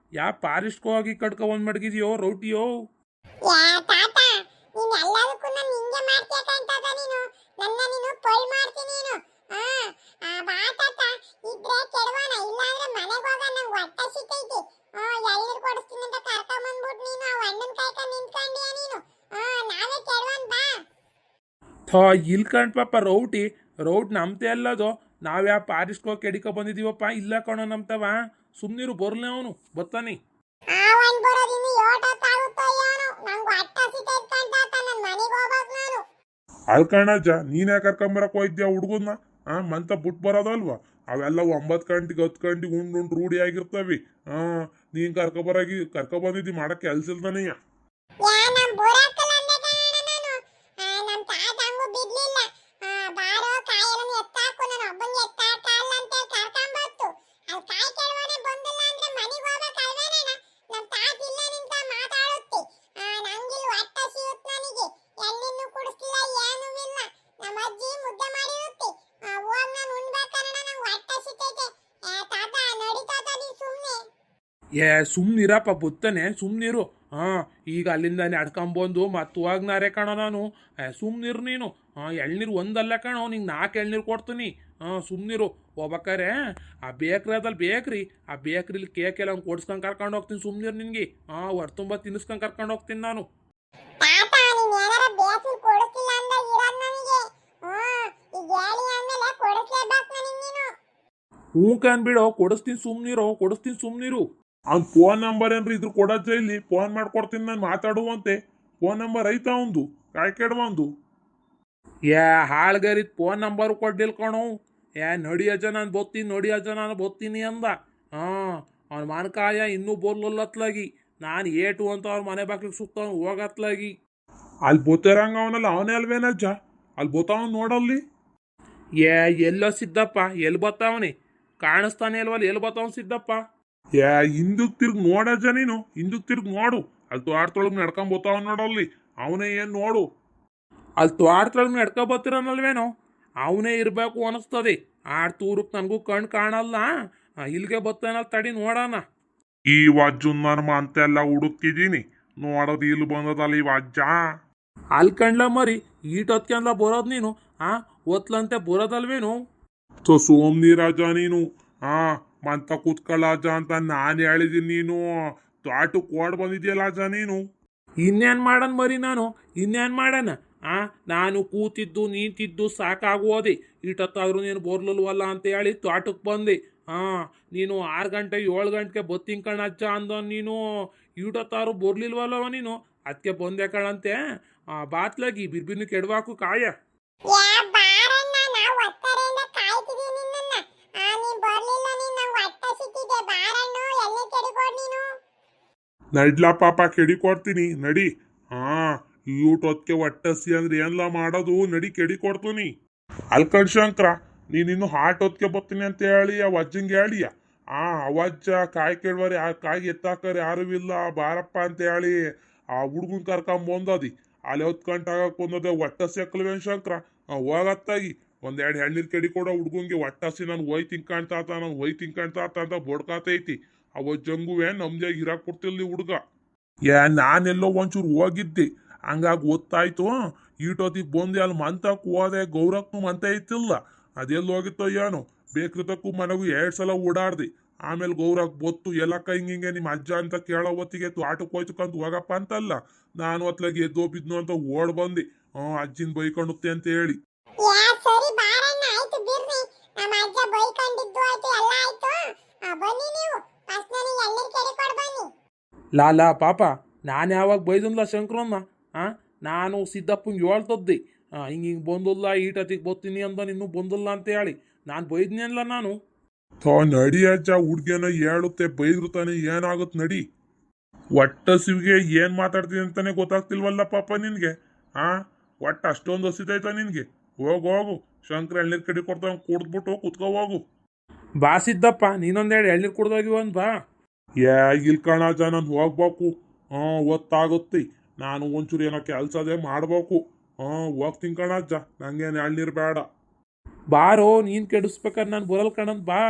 ಯಾ ಪಾರಿಸ್ಕೋ ಹೋಗಿ ಕಟ್ಕೊ ಒಂದ್ ಮಡಗಿದ್ಯೋ ರೌಟಿಯೋ? ಥೋ ಇಲ್ಲಿ ಕಣ್ ಪಾಪ ರೌಟಿ. ರೌಟ್ ನಮ್ತೆ ಅಲ್ಲದು ನಾವ್ಯಾ ಪಾರಿಸ್ಕೋ ಕೆಡಿಕೊ ಬಂದಿದೀವಪ್ಪ ಇಲ್ಲ ಕಣೋ ನಮ್ತವ ಸುಮ್ನಿರು ಬರ್ಲೆ ಅವನು ಬತ್ತಾನಿ. ಮನೆಗೆ ಹೋಗ್ಬೇಕು ನಾನು. ಅಲ್ಕಣ್ಣಜ್ಜ ನೀನೇ ಕರ್ಕೊಂಬರಕ್ ಹೋಯ್ದ್ಯಾ ಹುಡುಗನ್ನ ಆ ಮಂತ ಬಿಟ್ ಬರೋದಲ್ವಾ ಅವೆಲ್ಲ ಒಂಬತ್ತು ಗಂಟೆಗೆ ಹತ್ತು ಗಂಟೆಗೆ ಉಂಡು ಉಂಡು ರೂಢಿ ಆಗಿರ್ತವೆ. ಹಾ ನೀನ್ ಕರ್ಕೊಬರಾಗಿ ಕರ್ಕೊಬಂದಿದ್ದಿ ಮಾಡಕ್ ಕೆಲ್ಸ ಇಲ್ದಾನೆಯ ಏ ಸುಮ್ನಿರಪ್ಪ ಬುತ್ತನೆ ಸುಮ್ನಿರು ಹಾಂ ಈಗ ಅಲ್ಲಿಂದ ನಡ್ಕೊಂಬಂದು ಮತ್ತು ಹೋಗ್ನಾರೆ ಕಣೋ ನಾನು. ಏ ಸುಮ್ನಿರು ನೀನು. ಹಾಂ ಎಳ್ನೀರು ಒಂದಲ್ಲ ಕಣೋ ನಿಂಗೆ ನಾಲ್ಕು ಎಳ್ನೀರು ಕೊಡ್ತೀನಿ. ಹಾಂ ಸುಮ್ನಿರು ಹೋಗ್ಬೇಕಾರೆ ಆ ಬೇಕ್ರಿ ಅದಲ್ಲಿ ಬೇಕ್ರಿ. ಆ ಬೇಕ್ರಿಲಿ ಕೇಕ್ ಎಲ್ಲ ಕೊಡ್ಸ್ಕೊಂಡು ಕರ್ಕೊಂಡು ಹೋಗ್ತೀನಿ ಸುಮ್ನಿರು ನಿನಗೆ. ಹಾಂ ಹೊರ ತುಂಬ ತಿನ್ನಿಸ್ಕೊಂಡು ಕರ್ಕೊಂಡು ಹೋಗ್ತೀನಿ ನಾನು. ಹ್ಞೂ ಕಾನ್ಬಿಡೋ ಕೊಡಿಸ್ತೀನಿ ಸುಮ್ನಿರು ಕೊಡಿಸ್ತೀನಿ ಸುಮ್ನಿರು ಅವ್ನ್ ಫೋನ್ ನಂಬರ್ ಏನ್ರಿ ಇದ್ರ ಕೊಡತ್ತೆ ಇಲ್ಲಿ ಫೋನ್ ಮಾಡ್ಕೊಡ್ತೀನಿ ನಾನು ಮಾತಾಡುವಂತೆ. ಫೋನ್ ನಂಬರ್ ಐತಾ ಅವಂದು ಕಾಯ್ ಕೆಡವಂದು ಏ ಹಾಳ್ಗರಿದ್ ಫೋನ್ ನಂಬರ್ ಕೊಡ್ಲಿಲ್ಲ ಕಣೋ. ಏ ನಡಿ ಅಜ್ಜ ನಾನು ಬೋತ್ತೀನಿ ನಡಿ ಅಜ್ಜ ನಾನು ಬೋತ್ತೀನಿ ಅಂದ. ಹಾಂ ಅವ್ನ ಮಾನಕಾಯ ಇನ್ನೂ ಬೋರ್ಲತ್ಲಾಗಿ ನಾನು ಏಟು ಅಂತ ಅವ್ರ ಮನೆ ಬಾಕ್ಲಿಗೆ ಸುತ್ತ ಹೋಗತ್ಲಾಗಿ. ಅಲ್ಲಿ ಬೋತಾರಂಗ ಅವನಲ್ಲ ಅವನೇ ಅಲ್ವೇನಜ್ಜ ಅಲ್ಲಿ ಬೋತಾವ್ ನೋಡಲ್ಲಿ? ಏ ಎಲ್ಲೋ ಸಿದ್ದಪ್ಪ ಎಲ್ಲಿ ಬತ್ತಾವನಿ ಕಾಣಿಸ್ತಾನೆ ಅಲ್ವಲ್ಲ ಎಲ್ಲಿ ಬತ್ತಾವ್ ಸಿದ್ದಪ್ಪ? ಏ ಹಿಂದಕ್ ತಿರ್ಗ್ ನೋಡಜ್ಜ ನೀನು ಹಿಂದಕ್ ತಿರ್ಗ್ ನೋಡು. ಅಲ್ಲಿ ತೋಟದೊಳಗೆ ನಡ್ಕೊಂಡ್ ನೋಡು ನೋಡಲ್ಲಿ. ಅವನೇ ಏನ್ ನೋಡು. ಅಲ್ಲಿ ತ್ವಾಡ್ತೊಳಗೆ ನಡ್ಕೊ ಬತ್ತಿರನಲ್ವೇನೋ? ಅವನೇ ಇರಬೇಕು ಅನಿಸ್ತದೆ. ಆಡ್ ತೂರಕ್ಕೆ ನನಗೂ ಕಣ್ಣು ಕಾಣಲ್ಲ. ಇಲ್ಲಿಗೆ ಬತ್ತಾನಲ್ಲ ತಡಿ ನೋಡೋಣ. ಈ ವಜ್ಜನ್ ನಾನು ಅಂತೆಲ್ಲ ಹುಡುಕ್ತಿದ್ದೀನಿ. ನೋಡೋದು ಇಲ್ಲಿ ಬಂದದಲ್ಲ ಈ ವಜ್ಜ. ಅಲ್ಲಿ ಕಂಡ್ಲ ಮರಿ ಈಟೊತ್ಕೆಂದ ಬರೋದು ನೀನು? ಆ, ಒತ್ಲಂತೆ ಬರೋದಲ್ವೇನು? ಸೊ ಸೋಮ್ನಿರಾಜ ನೀನು. ಆ ಮಂತ ಕೂತ್ಕೊಳ್ಳಾಜ ಅಂತ ನಾನು ಹೇಳಿದೀನಿ ನೀನು. ತಾಟು ಕೋಡ್ ಬಂದಿದೆಯಲ್ಲ ಅಜ್ಜ ನೀನು? ಇನ್ನೇನು ಮಾಡನ್ ಮರಿ ನಾನು? ಇನ್ನೇನ್ ಮಾಡಣ ಆ? ನಾನು ಕೂತಿದ್ದು ನಿಂತಿದ್ದು ಸಾಕಾಗೋದೆ ಇಟ್ಟತ್ತಾದ್ರೂ ನೀನು ಬೋರ್ಲಲ್ವಲ್ಲ ಅಂತ ಹೇಳಿ ತೋಟಕ್ಕೆ ಬಂದೆ. ಹಾಂ ನೀನು ಆರು ಗಂಟೆ ಏಳು ಗಂಟೆಗೆ ಬತ್ತಿಂಗ್ ಕಣಜ್ಜ ಅಂದ ನೀನು. ಇಟ್ಟತ್ತಾರು ಬೋರ್ಲಿಲ್ವಲ್ಲವ ನೀನು? ಅದಕ್ಕೆ ಬಂದೆ ಕಣಂತೆ. ಆ ಬಾತ್ಲಾಗಿ ಬಿರ್ಬಿನ್ನು ಕೆಡವಾಕು ಕಾಯ ಯಾ ಬಾರಣ್ಣ ನಾವು ಒತ್ತರೆಯಿಂದ ಕಾಯ್ತಿದೀನಿ ನಿನ್ನನ್ನ ಆ ನೀನ್ ಬರ್ಲಿಲ್ಲ ನೀನ್ ನಂಗೆ ಹೊಟ್ಟೆ ಸಿಕ್ಕಿದೆ ಬಾರಣ್ಣು ಎಲ್ಲಿ ಕೆಡಿಕೊಡ್ ನೀನು ನಡ್ಲಾ ಪಾಪ ಕೆಡಿ ಕೊಡ್ತೀನಿ ನಡಿ ಹಾ ಊಟೊತ್ಕೆ ಒಟ್ಟಸಿ ಅಂದ್ರೆ ಏನ್ಲ ಮಾಡೋದು? ನಡಿ ಕೆಡಿ ಕೊಡ್ತೀನಿ ಶಂಕರ ಶಂಕ್ರ ನೀನಿನ್ನು ಹಾಟ್ ಹೊತ್ಕೆ ಬರ್ತೀನಿ ಅಂತ ಹೇಳಿ, ಆ ಅಜ್ಜಂಗೆ ಹೇಳಿಯ? ಆ ಅವಜ್ಜ ಕಾಯಿ ಕೇಳುವರಿ, ಆ ಕಾಯಿ ಎತ್ತಾಕರ್ ಯಾರು ಇಲ್ಲ, ಬಾರಪ್ಪ ಅಂತ ಹೇಳಿ ಆ ಹುಡುಗನ್ ಕರ್ಕೊಂಡ್ ಬಂದದಿ. ಅಲ್ಲಿ ಹೊತ್ ಗಂಟಾಗಕ್ ಬಂದದೆ ಒಟ್ಟಸಿ ಸೆಕ್ಲ್ವೇನ್ ಶಂಕರ? ಹೋಗತ್ತಾಗಿ. ಒಂದೆರಡು ಹೆಣ್ಣಿನ ಕೆಡಿ ಕೊಡೋ ಹುಡುಗಂಗೆ ಹೊಟ್ಟಸಿ ನಾನು ಒಯ್ ತಿನ್ಕಾಣ್ತಾತ ನಾನು ಒಯ್ ತಿನ್ಕಾಣ್ತಾತ ಅಂತ ಬಡ್ಕಾತೈತಿ. ಅವಜ್ಜಂಗುವೆ ನಮ್ದೇ ಇರಾಕ್ ಕೊಡ್ತಿಲ್ಲ ಹುಡುಗ. ಏ ನಾನೆಲ್ಲೋ ಒಂಚೂರು ಹೋಗಿದ್ದೆ. ಹಂಗಾಗಿ ಗೊತ್ತಾಯ್ತು ಈಟೋತಿ ಬಂದೆ, ಅಲ್ಲಿ ಮಂತಕ್ಕೆ ಹೋದೆ, ಗೌರಕ್ಕೂ ಮಂತ ಇತ್ತಿಲ್ಲ. ಅದೆಲ್ಲಿ ಹೋಗಿತ್ತೋ ಏನು, ಬೇಕೃತಕ್ಕೂ ಮನೆಗೂ ಎರಡು ಸಲ ಓಡಾಡ್ದೆ. ಆಮೇಲೆ ಗೌರಕ್ ಬೊತ್ತು ಎಲ್ಲಕ್ಕ ಹಿಂಗೆ ನಿಮ್ಮ ಅಜ್ಜ ಅಂತ ಕೇಳೋ ಹೊತ್ತಿಗೆ ಆಟಕ್ಕೆ ಹೋಯ್ತಕ್ಕಂತ ಹೋಗಪ್ಪ ಅಂತಲ್ಲ. ನಾನು ಹೊತ್ಲಾಗಿ ಎದ್ದೋ ಬಿದ್ನು ಅಂತ ಓಡ್ ಬಂದೆ. ಹ್ಞೂ ಅಜ್ಜಿನ ಬೈಕೊಂಡುತ್ತೆ ಅಂತ ಹೇಳಿ. ಎಲ್ಲ ಬನ್ನಿ ನೀವು ಫಸ್ಟ್ ನನಗೆ ಎಳ್ನೀರು ಕೆಡಿಕೊಡ್ ಬನ್ನಿ ಲಾಲಾ ಪಾಪ ನಾನು ಯಾವಾಗ ಬೈದನ್ಲ ಶಂಕರನ್ನ? ಆ? ನಾನು ಸಿದ್ದಪ್ಪಂಗೆ ಹೇಳ್ತದ್ದೆ. ಹಿಂಗೆ ಹಿಂಗೆ ಬಂದಿಲ್ಲ ಈಟತಿಗೆ ಬರ್ತೀನಿ ಅಂತ ಇನ್ನೂ ಬಂದಿಲ್ಲ ಅಂತ ಹೇಳಿ. ನಾನು ಬೈದ್ನಲ್ಲ ನಾನು. ಥೋ ನಡಿ ಅಜ್ಜ ಹುಡ್ಗೇನ ಹೇಳುತ್ತೆ ಬೈದ್ರು ತಾನೆ ಏನಾಗುತ್ತೆ ನಡಿ. ಒಟ್ಟ ಸಿವಿಗೆ ಏನು ಮಾತಾಡ್ತೀನಿ ಅಂತಾನೆ ಗೊತ್ತಾಗ್ತಿಲ್ವಲ್ಲ ಪಾಪ ನಿನಗೆ? ಆ? ಒಟ್ಟ ಅಷ್ಟೊಂದು ಹಸಿತೈತ ನಿನಗೆ? ಹೋಗು ಹೋಗು. ಶಂಕರ ಎಳ್ನೀರು ಕಡಿ ಕೊಡ್ತಾವ ಕುಡ್ದ್ಬಿಟ್ಟು ಕುತ್ಕೋ ಹೋಗು. ಬಾ ಸಿದ್ದಪ್ಪ ನೀನೊಂದೆರಡು ಎಳ್ನೀರು ಕುಡ್ದೋಗಿ ಒಂದು ಬಾ. ಏ ಇಲ್ಲಿ ಕಣಜ ನಾನು ಹೋಗ್ಬೇಕು. ಹಾಂ ಒತ್ತಾಗುತ್ತೆ ನಾನು ಒಂಚೂರು ಏನೋ ಕೆಲಸದೇ ಅದೇ ಮಾಡ್ಬೇಕು. ಹ್ಞೂ, ಹೋಗ್ತೀನಿ ಕಣಜ್ಜ ನಂಗೇನು ಎಳ್ನೀರು ಬೇಡ. ಬಾರೋ, ನೀನು ಕೆಡಿಸ್ಬೇಕಾದ್ರೆ ನಾನು ಬರಲ್ ಕಣಂತ ಬಾ.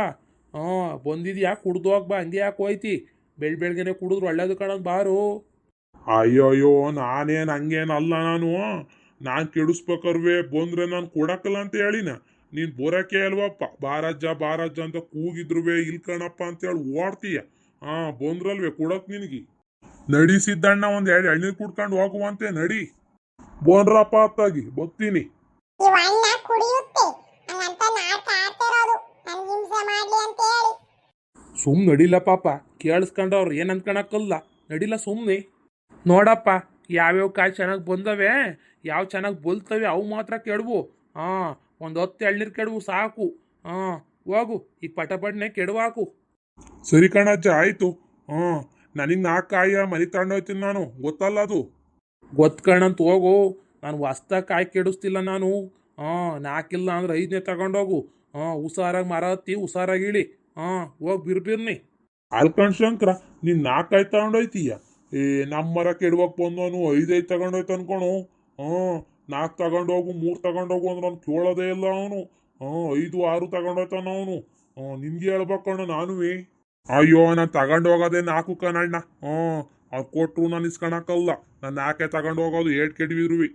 ಹಾಂ ಬಂದಿದ್ಯಾ, ಕುಡ್ದು ಹೋಗಿ ಬಾ. ಹಂಗೆ ಯಾಕೆ ಹೋಯ್ತಿ? ಬೆಳ್ ಬೆಳಗ್ಗೆನೆ ಕುಡಿದ್ರು, ಒಳ್ಳೇದು ಕಣಂತ ಬಾರೋ. ಅಯ್ಯೋಯ್ಯೋ ಹಂಗೇನು ಹಂಗೇನಲ್ಲ ನಾನು. ನಾನು ಕೆಡಿಸ್ಬೇಕಾರ್ವೇ ಬಂದ್ರೆ ನಾನು ಕೊಡಕ್ಕಲ್ಲ ಅಂತ ಹೇಳಿನ. ನೀನು ಬರೋಕೆ ಅಲ್ವಪ್ಪ. ಬಾರಜ್ಜ ಬಾರಜ್ಜ ಅಂತ ಕೂಗಿದ್ರುವೆ ಇಲ್ಲಿ ಕಣಪ್ಪ ಅಂತೇಳಿ ಓಡ್ತೀಯ. ಹಾ ಬಂದ್ರಲ್ವೇ ಕೊಡಕ್ ನಿನಗೆ. ನಡಿ ಸಿದ್ದಣ್ಣ ಒಂದ್ ಎರಡು ಎಳ್ನೀರ್ ಕುಡ್ಕೊಂಡು ಹೋಗುವಂತೆ ನಡಿ. ಬೋನ್ರಪ್ಪ ಅತ್ತಾಗಿ ಬತ್ತೀನಿ. ಇವ್ ಅಣ್ಣ ಕುಡಿಯುತ್ತೆ. ಹಂಗಂತ ನಾಟಕ ಆಡ್ತಿರೋದು ನನ್ ಹಿಂಸೆ ಮಾಡ್ಲಿ ಅಂತ ಹೇಳಿ. ಸುಮ್ ನಡಿಲ್ಲ ಪಾಪ ಕೇಳಿಸ್ಕೊಂಡವ್ರು ಏನು ಅನ್ಕೊಳಕ್ಕಲ್ಲ ನಡಿಲ್ಲ ಸುಮ್ನೆ. ನೋಡಪ್ಪ ಯಾವ್ಯಾವ ಕಾಯಿ ಚೆನ್ನಾಗಿ ಬಂದವೆ ಯಾವ ಚೆನ್ನಾಗಿ ಬಲ್ತವೆ ಅವು ಮಾತ್ರ ಕೆಡವು. ಹಾಂ ಒಂದು ಹತ್ತು ಎಳ್ನೀರು ಕೆಡವು ಸಾಕು. ಹಾಂ ಹೋಗು ಈ ಪಟಪಟ್ನೆ ಕೆಡವಾಕು. ಸರಿ ಕಣಜ್ಜ ಆಯ್ತು. ಹ್ಞೂ ನನಗ್ ನಾಲ್ಕು ಕಾಯ ಮನೆ ತಗೊಂಡೋಯ್ತೀನಿ ನಾನು. ಗೊತ್ತಲ್ಲ ಅದು? ಗೊತ್ಕಣಂತ ಹೋಗು. ನಾನು ಹೊಸ್ದ ಕಾಯಿ ಕೆಡಿಸ್ತಿಲ್ಲ ನಾನು. ಹಾಂ ನಾಲ್ಕಿಲ್ಲ ಅಂದ್ರೆ ಐದನೇ ತಗೊಂಡೋಗು ಹಾಂ ಹುಷಾರಾಗಿ ಮರ ಹತ್ತಿ, ಹುಷಾರಾಗಿ ಇಳಿ. ಹಾಂ ಹೋಗಿ ಬಿರ್ಬಿರ್ನಿ ಅಲ್ಕಂಡ್ ಶಂಕರ, ನೀನ್ ಕಾಯಿ ತಗೊಂಡೋಯ್ತೀಯ ಏ ನಮ್ಮ ಮರ ಕೆಡ್ವಕ್ ಬಂದವನು ಐದೈದು ತಗೊಂಡೋಯ್ತು ಅನ್ಕೊಣು. ಹ್ಞೂ ನಾಲ್ಕು ತಗೊಂಡೋಗು ಮೂರು ತಗೊಂಡೋಗು ಅಂದ್ರೆ ಅವ್ನು ಕೇಳೋದೇ ಇಲ್ಲ ಅವನು. ಹ್ಞೂ, ಐದು, ಆರು ತಗೊಂಡೋಯ್ತಾನ ಅವನು. ಹ್ಮ್ ನಿನ್ಗೆ ಹೇಳ್ಬೇಕಣ್ಣ ನಾನುವೇ ಅಯ್ಯೋ, ನಾನು ತಗೊಂಡು ಹೋಗೋದೇ ನಾಲ್ಕು ಕಣಣ್ಣ ಹ್ಞೂ ಅವ್ರು ಕೊಟ್ಟರು ನಾನು ಇಸ್ಕೊಳಕ್ಕಲ್ಲ ನಾನು ಯಾಕೆ ತಗೊಂಡು ಹೋಗೋದು? ಏಟ್ ಕೆಡವಿದ್ರುವಿ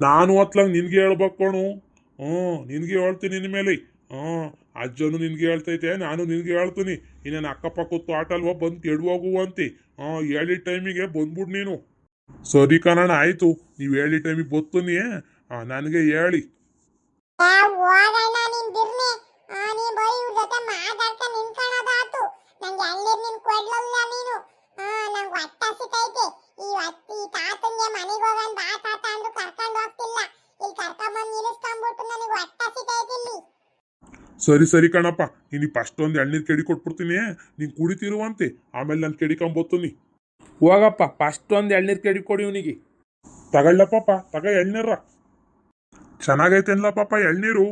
ನಾನು ಹೊತ್ಲಂಗೆ ನಿನ್ಗೆ ಹೇಳ್ಬೇಕು ಕಣು. ಹ್ಮ್ ನಿನ್ಗೆ ಹೇಳ್ತೀನಿ ನಿನ್ನ ಮೇಲೆ. ಹ್ಞೂ, ಅಜ್ಜನು ನಿನ್ಗೆ ಹೇಳ್ತೈತೆ, ನಾನು ನಿನ್ಗೆ ಹೇಳ್ತೀನಿ. ಇನ್ನೇನು ಅಕ್ಕಪಕ್ಕತ್ತು ತೋಟಲ್ವ ಬಂದು ಅಂತಿ ಹಾಂ ಹೇಳಿದ ಟೈಮಿಗೆ ಬಂದ್ಬಿಡ್ ನೀನು. ಸರಿ ಕಣಣ್ಣ, ಆಯ್ತು. ನೀವು ಹೇಳಿದ ಟೈಮಿಗೆ ಬತ್ತೀನಿ. ನನಗೆ ಹೇಳಿ ಆ, ಹೋಗಣ್ಣ ನೀನ್ ಬಿರ್ನೆ ಆ, ನೀನ್ ಬರೀ ಇವ್ರ ಜೊತೆ ಮಾತಾಡ್ತಾ ನಿಂತ್ಕೊಳ್ಳೋದಾತು ನಂಗೆ ಎಳ್ನೀರ್ ನೀನ್ ಕೊಡ್ಲಲ್ಲ ನೀನು ಆ, ನಂಗ್ ಹಸಿತೈತೆ ಈ ಅತ್ತಿ ತಾತಂಗೆ ಮನೆಗೆ ಹೋಗನ್ ಬಾ ತಾತ ಅಂದ್ರು ಕರ್ಕೊಂಡು ಹೋಗ್ತಿಲ್ಲ. ಇಲ್ಲಿ ಕರ್ಕೊಂಬಂದ್ ನಿಲ್ಲಿಸ್ಕೊಂಡ್ಬಿಟ್ಟು ನನಗೆ ಹೊಟ್ಟೆ ಹಸಿತೈತೆ ಇಲ್ಲಿ. ಸರಿ ಸರಿ ಕಣಪ್ಪ. ನೀನು ಫಸ್ಟ್ ಒಂದು ಎಳ್ನೀರು ಕೆಡಿ ಕೊಟ್ಬಿಡ್ತೀನಿ. ನೀನು ಕುಡಿತಿರುವಂತೆ. ಆಮೇಲೆ ನಾನು ಕೆಡಿಕೊಂಬತ್ತೀನಿ ಹೋಗಪ್ಪ ಫಸ್ಟ್ ಒಂದು ಎಳ್ನೀರು ಕೆಡಿ ಕೊಡಿ ಇವನಿಗೆ. ತಗೊಳ್ಳಪ್ಪ ತಗ ಎಳ್ನೀರ ಚೆನ್ನಾಗೈತೆನ್ಲ ಪಾಪ ಎಳ್ನೀರು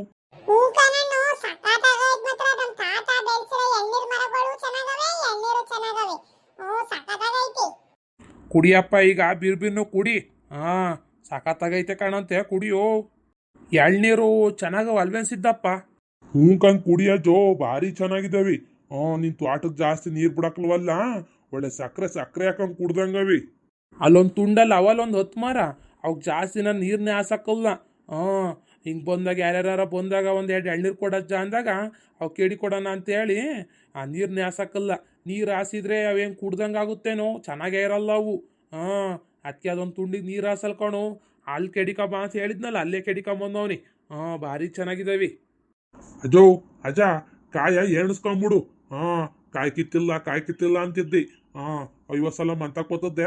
ಹೂ ಕಣಣ್ಣು ಸಖತ್ತಾಗೈತ್ ಮಾತ್ರ ನಮ್ ತಾತ ಬೆಳ್ಸಿರೋ ಎಳ್ನೀರ್ ಮರಗಳು ಚೆನ್ನಾಗವೆ ಎಳ್ನೀರು ಚೆನ್ನಾಗವೆ ಹ್ಞೂ ಸಖತ್ತಾಗೈತೆ ಕುಡಿಯಪ್ಪ ಈಗ ಬಿರ್ಬಿರ್ನು ಕುಡಿ. ಹಾಂ ಸಾಕತ್ತಾಗೈತೆ ಕಾಣಂತೆ ಕುಡಿಯೋ. ಎಳ್ನೀರು ಚೆನ್ನಾಗವ ಅಲ್ವೇನ್ ಸಿದ್ದಪ್ಪ ಹ್ಞೂ ಕಂಗ್ ಕುಡಿಯ ಜೋ ಭಾರಿ ಚೆನ್ನಾಗಿದ್ದಾವೆ. ಹ್ಞೂ ನಿನ್ ತೋಟಕ್ಕೆ ಜಾಸ್ತಿ ನೀರು ಬಿಡಕ್ಲವಲ್ಲ? ಒಳ್ಳೆ ಸಕ್ಕರೆ ಸಕ್ಕರೆ ಹಾಕೊಂಡು ಕುಡ್ದಂಗವಿ. ಅಲ್ಲೊಂದು ತುಂಡಲ್ಲ ಅವಲ್ಲೊಂದು ಹತ್ತು ಮಾರ ಅವಕ್ಕೆ ಜಾಸ್ತಿ ನಾನು ನೀರನ್ನೇ ಹಾಸಕ್ಕಲ್ಲ ಹಾಂ ಹಿಂಗೆ ಬಂದಾಗ ಯಾರ್ಯಾರ ಬಂದಾಗ ಒಂದು ಎರಡು ಎಳ್ನೀರು ಕೊಡಜ್ಜ ಅಂದಾಗ ಅವು ಕೇಳಿ ಕೊಡೋಣ ಅಂತೇಳಿ ಆ ನೀರನ್ನೇ ಹಾಸಕ್ಕಲ್ಲ ನೀರು ಹಾಸಿದ್ರೆ ಅವೇನು ಕುಡ್ದಂಗೆ ಆಗುತ್ತೇನೋ? ಚೆನ್ನಾಗೇ ಇರಲ್ಲ ಅವು. ಹಾಂ ಅದಕ್ಕೆ ಅದೊಂದು ತುಂಡಿಗೆ ನೀರು ಹಾಸಲ್ಕೊಣು ಅಲ್ಲಿ ಕೆಡಿಕಮ್ಮ ಅಂತ ಹೇಳಿದ್ನಲ್ಲ, ಅಲ್ಲೇ ಕೆಡಿಕಂಬಂದವನಿ ಹಾಂ, ಭಾರಿ ಚೆನ್ನಾಗಿದ್ದಾವೆ ಅಜೋ, ಅಜ, ಕಾಯ ಎಣಿಸ್ಕೊಂಬಿಡು ಹಾಂ, ಕಾಯಿ ಕಿತ್ತಿಲ್ಲ ಕಾಯಿ ಕಿತ್ತಿಲ್ಲ ಅಂತಿದ್ದಿ. ಹಾಂ, ಐವತ್ತು ಸಲ ಮಂತಕ್ ಬರ್ತದ್ದೆ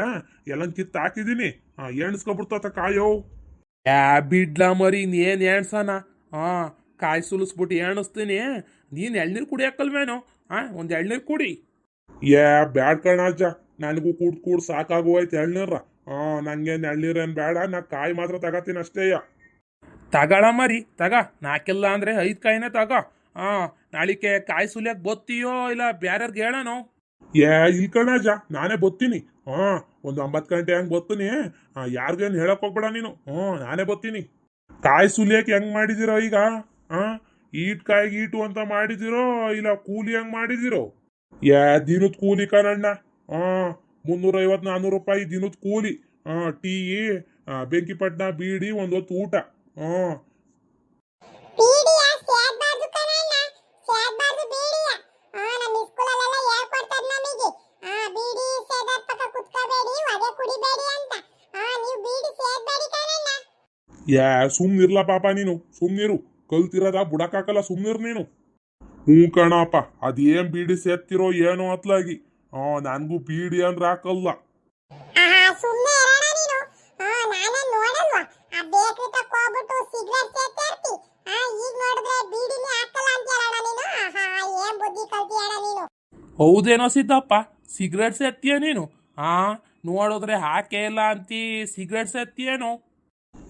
ಎಲ್ಲನ್ ಕಿತ್ತು ಹಾಕಿದೀನಿ. ಹಾಂ ಎಣಿಸ್ಕೊಂಬಿಡ್ತಾತ ಕಾಯೋ. ಯಾ, ಬಿಡ್ಲಾ ಮರಿ ಇನ್ನೇನು ಎಣ್ಸನ ಹಾಂ, ಕಾಯಿ ಸುಲಿಸ್ಬಿಟ್ಟು ಎಣಿಸ್ತೀನಿ ನೀನು ಎಳ್ನೀರು ಕುಡಿಯಕ್ಕಲ್ವೇನೋ ಹಾಂ ಒಂದು ಎಳ್ನೀರು ಕುಡಿ. ಏ ಬ್ಯಾಡ್ ಅಜ್ಜ. ನನಗೂ ಕೂಡ್ ಕೂಡ್ ಸಾಕಾಗೋಯ್ತು ಎಳ್ನೀರ ಹಾ ನಂಗೆ ಎಳ್ನೀರೇನು ಬೇಡ ನಾ ಕಾಯಿ ಮಾತ್ರ ತಗತೀನಿ ಅಷ್ಟೇಯ ತಗಳ ಮರಿ, ತಗ. ನಾಕಿಲ್ಲ ಅಂದರೆ ಐದು ಕಾಯಿನೇ ತಗ. ಹಾಂ ನಾಳಿಕೆ ಕಾಯಿ ಸುಲಿಯಕ್ಕೆ ಬತ್ತೀಯೋ ಇಲ್ಲ ಬ್ಯಾರ್ಯಾರ್ಗೆ ಹೇಳೋನು? ಏ ಇಲ್ ಕಣ ಅಜ್ಜ. ನಾನೇ ಬತ್ತೀನಿ. ಹಾ ಒಂದು ಒಂಬತ್ತು ಗಂಟೆ ಹಂಗೆ ಬತ್ತೀನಿ. ಯಾರಿಗೇನು ಹೇಳಕ್ ಹೋಗ್ಬೇಡ ನೀನು. ಹ್ಞೂ ನಾನೇ ಬತ್ತೀನಿ. ಕಾಯಿ ಸುಲಿಯಕ್ಕೆ ಹೆಂಗ್ ಮಾಡಿದಿರೋ ಈಗ? ಹಾಂ ಈಟ್ ಕಾಯಿಗೆ ಈಟು ಅಂತ ಮಾಡಿದಿರೋ ಇಲ್ಲ ಕೂಲಿ ಹೆಂಗ್ ಮಾಡಿದಿರೋ? ಏ ದಿನದ ಕೂಲಿ ಕಣಣ್ಣ ಹಾ ಮುನ್ನೂರ ಐವತ್ ನಾನ್ನೂರು ರೂಪಾಯಿ ದಿನದ ಕೂಲಿ. ಹಾ ಟೀ ಆ, ಬೆಂಕಿಪಟ್ನ ಬೀಡಿ ಒಂದೊತ್ತು ಊಟ. ಹಾ ಯಾ ಸುಮ್ನಿರ್ಲ ಪಾಪ ನೀನು. ಸುಮ್ನಿರು. ಕಲ್ತಿರೋದ ಬುಡಕ್ಕಾಕಲ್ಲ ಸುಮ್ನಿರು ನೀನು. ಹ್ಞೂ ಕಣಪ್ಪ ಅದೇನ್ ಬೀಡಿ ಸೇರ್ತಿರೋ ಏನೋ ಅತ್ಲಾಗಿ. ಆ ನನ್ಗೂ ಬೀಡಿ ಅಂದ್ರೆ ಹಾಕಲ್ಲ. ಆಹಾ ಸುಮ್ಮನೆ ಇರೋಣ ನೀನು. ಆ ನಾನೇ ನೋಡಲ್ವಾ? ಆ ಬೇಕ್ರಿ ತಕ್ಕ ಹೋಗ್ಬಿಟ್ಟು ಸಿಗರೇಟ್ ಸೇರ್ತಾ ಇರ್ತಿ. ಆ ಈಗ ನೋಡಿದ್ರೆ ಬೀಡಿನೇ ಹಾಕಲ್ಲ ಅಂತ ಹೇಳೋಣ ನೀನು. ಆಹಾ ಏನ್ ಬುದ್ಧಿ ಕಲ್ತಿಯಣ ನೀನು. ಹೌದೇನೋ ಸಿದ್ದಪ್ಪ ಸಿಗರೇಟ್ ಸೇತ್ತೀಯ ನೀನು? ಹಾಂ ನೋಡಿದ್ರೆ ಹಾಕೇ ಇಲ್ಲ ಅಂತಿ ಸಿಗರೇಟ್ ಸೇತ್ತೀಯೇನೋ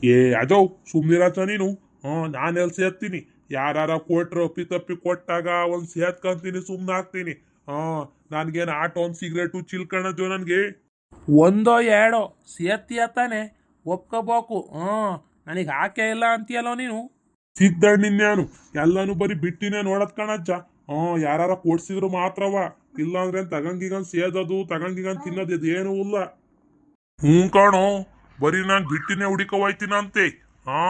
ಏ ಅದೋ ಸುಮ್ಮನಿರತ್ತ ನೀನು. ಹಾಂ ನಾನು ಎಲ್ಲಿ ಸೇರ್ತೀನಿ ಯಾರ ಕೊಟ್ರು ಅಪ್ಪಿ ತಪ್ಪಿ ಕೊಟ್ಟಾಗ ಒಂದ್ ಸೇತ್ಕೊಂತೀನಿ ಸುಮ್ನೆ ಹಾಕ್ತೀನಿ ಹಾ ನನಗೇನು ಆಟೋ ಒಂದು ಸಿಗರೇಟು ಚಿಲ್ಕಣಜೋ ನನಗೆ? ಒಂದೋ ಎರಡೋ ಸೇತ್ತೀಯ ತಾನೆ ಒಪ್ಕೋಬೇಕು. ಹ್ಞೂ ನನಗೆ ಹಾಕೇ ಇಲ್ಲ ಅಂತೀಯಲ್ಲ ನೀನು? ಸಿದ್ದಣ್ಣ ನಿನ್ನೇನು ಎಲ್ಲಾನು ಬರೀ ಬಿಟ್ಟಿನೇ ನೋಡತ್ ಕಣಜ್ಜ. ಹ್ಞೂ ಯಾರ ಕೊಡ್ಸಿದ್ರು ಮಾತ್ರವ? ಇಲ್ಲಾಂದ್ರೆ ತಗಂಗಿಗನ್ ಸೇದದು ತಗಂಗಿಗನ್ ತಿನ್ನೋದು ಇದೇನು ಇಲ್ಲ. ಹ್ಞೂ ಕಣೋ ಬರೀ ನಾನು ಬಿಟ್ಟಿನೇ ಹುಡಿಕೊ ಹೋಯ್ತೀನಂತೆ. ಹಾ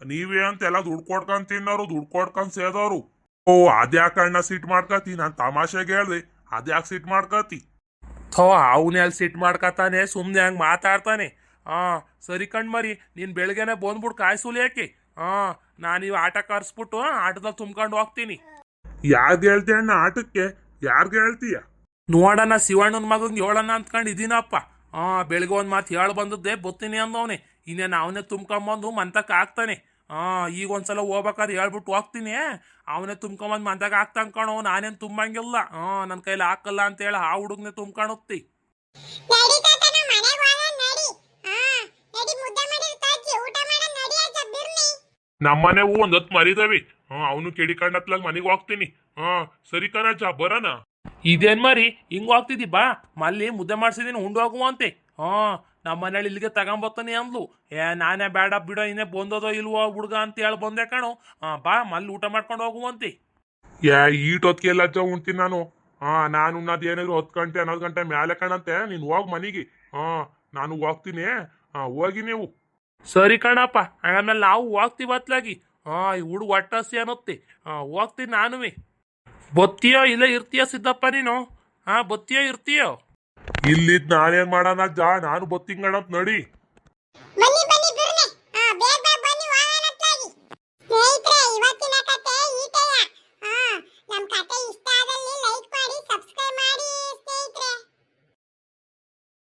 ನೀವೇ ಅಂತ ಎಲ್ಲ ದುಡ್ಡು ಕೊಡ್ಕೊಂಡ್ ತಿನ್ನೋರು, ದುಡ್ಡು ಕೊಡ್ಕೊಂಡ್ ಸೇದೋರು. ಓ ಅದ್ಯಾಕ ಅಣ್ಣ ಸಿಟ್ ಮಾಡ್ಕತಿ? ನಾನು ತಮಾಷೆಗೆ ಹೇಳ್ದೆ. ಅದ್ಯಾಕೆ ಸಿಟ್ ಮಾಡ್ಕತಿ? ಥೋ, ಅವನೇ ಅಲ್ಲಿ ಸಿಟ್ ಮಾಡ್ಕತಾನೆ? ಸುಮ್ಮನೆ ಹಂಗೆ ಮಾತಾಡ್ತಾನೆ. ಹಾಂ ಸರಿ ಕಣ್ ಮರಿ, ನೀನು ಬೆಳಗ್ಗೆನೆ ಬಂದ್ಬಿಟ್ಟು ಕಾಯಿಸುಲಿ ಯಾಕೆ ಹಾಂ ನಾನು ಇವು ಆಟ ಕರ್ಸ್ಬಿಟ್ಟು ಆಟದಲ್ಲಿ ತುಂಬ್ಕೊಂಡು ಹೋಗ್ತೀನಿ. ಯಾರ್ಗ್ ಹೇಳ್ತೀಯ ಅಣ್ಣ ಆಟಕ್ಕೆ? ಯಾರ್ಗ್ ಹೇಳ್ತೀಯ? ನೋಡಣ್ಣ, ಶಿವಣ್ಣನ ಮಗಂಗೆ ಹೇಳೋಣ ಅಂದ್ಕೊಂಡು ಇದೀನಪ್ಪ. ಹಾಂ ಬೆಳಗ್ಗೆ ಒಂದು ಮಾತು ಹೇಳಿ ಬಂದದ್ದೆ ಬತ್ತೀನಿ ಅಂದವನೇ. ಇನ್ನೇನು ಅವನೇ ತುಂಬ್ಕೊಂಬಂದು ಮಂತಕ್ಕೆ ಹಾಕ್ತಾನೆ. ಹಾಂ ಈಗ ಒಂದ್ಸಲ ಹೋಗ್ಬೇಕಾದ್ರೆ ಹೇಳ್ಬಿಟ್ಟು ಹೋಗ್ತೀನಿ. ಅವನೇ ತುಂಬ್ಕೊಂಬಂದು ಮಂದಾಗ ಹಾಕ್ತಾನೆ ಕಣೋ ನಾನೇನು ತುಂಬಂಗಿಲ್ಲ. ಹಾಂ ನನ್ನ ಕೈಲಿ ಹಾಕಲ್ಲ ಅಂತೇಳಿ ಆ ಹುಡುಗನೇ ತುಂಬ್ಕೊಂಡೋಗ್ತಿ ನಡಿ ತಾತ ನಾವು ಮನೆಗೆ ಹೋಗೋಣ ನಡಿ. ಹಾ ನಡಿ ಮುದ್ದೆ ಮಾಡಿರ್ತಾ ಅಜ್ಜಿ ಊಟ ಮಾಡೋಣ ನಡಿ ಅಜ್ಜ ಬಿರ್ನಿ ನಮ್ಮನೆವು ಒಂದ್ ಹೊತ್ತು ಮರಿದವಿ. ಹಾ ಅವನು ಕೆಡಿಕಂಡತ್ಲಾಗ ಮನೆಗೆ ಹೋಗ್ತೀನಿ. ಹಾ ಸರಿ ಕಣಜ್ಜ ಬರೋಣ ಇದೇನ್ ಮರಿ ಹಿಂಗ್ ಹೋಗ್ತಿದಿ ಬಾ. ಮಲ್ಲಿ ಮುದ್ದೆ ಮಾಡ್ಸಿದೀನಿ ಉಂಡೋಗುವಂತೆ ಹಾ ನಮ್ಮ ಮನೇಲಿ ಇಲ್ಲಿಗೆ ತಗೊಂಬರ್ತಾನೆ ಅಂದ್ಲು. ಏ ನಾನೇ ಬೇಡ ಬಿಡೋ ಇನ್ನೇ ಬಂದದೋ ಇಲ್ವೋ ಹುಡುಗ ಅಂತ ಹೇಳಿ ಬಂದೆ ಕಣೋ. ಹಾ ಬಾ ಮಲ್ಲಿ ಊಟ ಮಾಡ್ಕೊಂಡು ಹೋಗುವಂತೆ. ಯಾ ಎಲ್ಲ ಅಜ್ಜ ಉಣ್ತೀನಿ ನಾನು. ಹಾ ನಾನು ಉಣ್ಣೋದು ಏನಾದ್ರು ಹತ್ತು ಗಂಟೆ ಹನ್ನೊಂದು ಗಂಟೆ ಮೇಲೆ ಕಣಂತೆ. ನೀನು ಹೋಗಿ ಮನೆಗೆ. ಹಾ ನಾನು ಹೋಗ್ತೀನಿ. ಹಾ ಹೋಗಿ ನೀವು. ಸರಿ ಕಣಪ್ಪ ಆಮೇಲೆ ನಾವು ಹೋಗ್ತೀವಿ ಅತ್ಲಾಗಿ. ಹಾ ಈ ಹುಡುಗ ಒಟ್ಟಸಿ ಅನ್ನತ್ತೆ. ಹಾ ಹೋಗ್ತೀನಿ ನಾನುವೆ. ಬತ್ತಿಯೋ ಇಲ್ಲೇ ಇರ್ತೀಯ ಸಿದ್ದಪ್ಪ ನೀನು? ಹಾ ಬತ್ತೀಯೋ ಇರ್ತೀಯೋ? ಇಲ್ಲಿದ್ ನಾನೇನ್ ಮಾಡಣ? ಜಾ ನಾನು ಬತ್ತಿಂಗಣ ನಡಿ.